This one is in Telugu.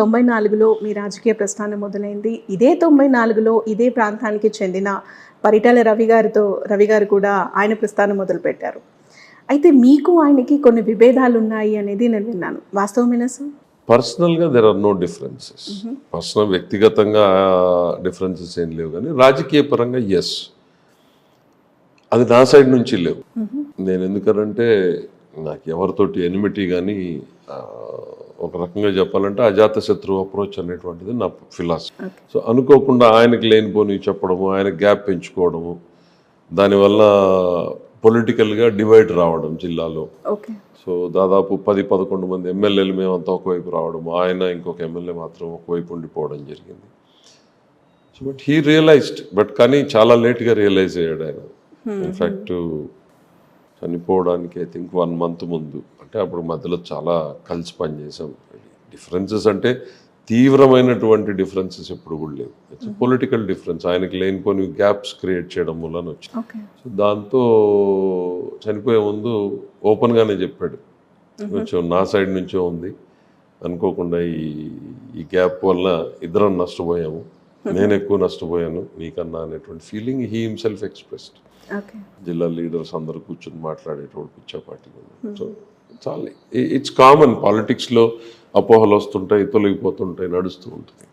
తొంభై నాలుగులో మీ రాజకీయ ప్రస్థానం మొదలైంది. ఇదే తొంభై నాలుగులో ఇదే ప్రాంతానికి చెందిన పరిటాల రవి గారితో రవి గారు కూడా ఆయన ప్రస్థానం మొదలుపెట్టారు. అయితే మీకు ఆయనకి కొన్ని విభేదాలు ఉన్నాయి అనేది నేను విన్నాను. వాస్తవమేనా సార్? పర్సనల్గా there are no differences personal వ్యక్తిగతంగా డిఫరెన్సెస్ ఏం లేవు కానీ రాజకీయ పరంగా ఎస్ అది నా సైడ్ నుంచి లేవు. నేను ఎందుకనంటే నాకు ఎవరితోటి ఎనిమిటీ కానీ ఒక రకంగా చెప్పాలంటే అజాత శత్రువు అప్రోచ్ అనేటువంటిది నా ఫిలాసఫీ సో అనుకోకుండా ఆయనకి లేనిపోని చెప్పడము ఆయన గ్యాప్ పెంచుకోవడము దానివల్ల పొలిటికల్గా డివైడ్ రావడం జిల్లాలో. ఓకే సో దాదాపు పది పదకొండు మంది ఎమ్మెల్యేలు మేమంతా ఒకవైపు రావడం ఆయన ఇంకొక ఎమ్మెల్యే మాత్రం ఒకవైపు ఉండిపోవడం జరిగింది. So but he realised but కానీ చాలా లేట్గా రియలైజ్ అయ్యాడు ఆయన. ఇన్ఫ్యాక్ట్ చనిపోవడానికి ఐ థింక్ వన్ మంత్ ముందు. అంటే అప్పుడు మధ్యలో చాలా కలిసి పనిచేసాం. డిఫరెన్సెస్ అంటే తీవ్రమైనటువంటి డిఫరెన్సెస్ ఎప్పుడు కూడా లేవు. ఇట్స్ పొలిటికల్ డిఫరెన్స్ ఆయనకి లేనిపోని గ్యాప్స్ క్రియేట్ చేయడం వల్ల వచ్చింది. సో దాంతో చనిపోయే ముందు ఓపెన్గానే చెప్పాడు. కొంచెం నా సైడ్ నుంచే ఉంది. అనుకోకుండా ఈ ఈ గ్యాప్ వల్ల ఇద్దరం నష్టపోయాము. నేను ఎక్కువ నష్టపోయాను నీకన్నా అనేటువంటి ఫీలింగ్ హీ హిమ్సెల్ఫ్ ఎక్స్ప్రెస్డ్ జిల్లా లీడర్స్ అందరూ కూర్చొని మాట్లాడేటోడు పిచ్చాపాటి సో చాలా ఇట్స్ కామన్ పాలిటిక్స్లో అపోహలు వస్తుంటాయి తొలగిపోతుంటాయి నడుస్తూ ఉంటుంది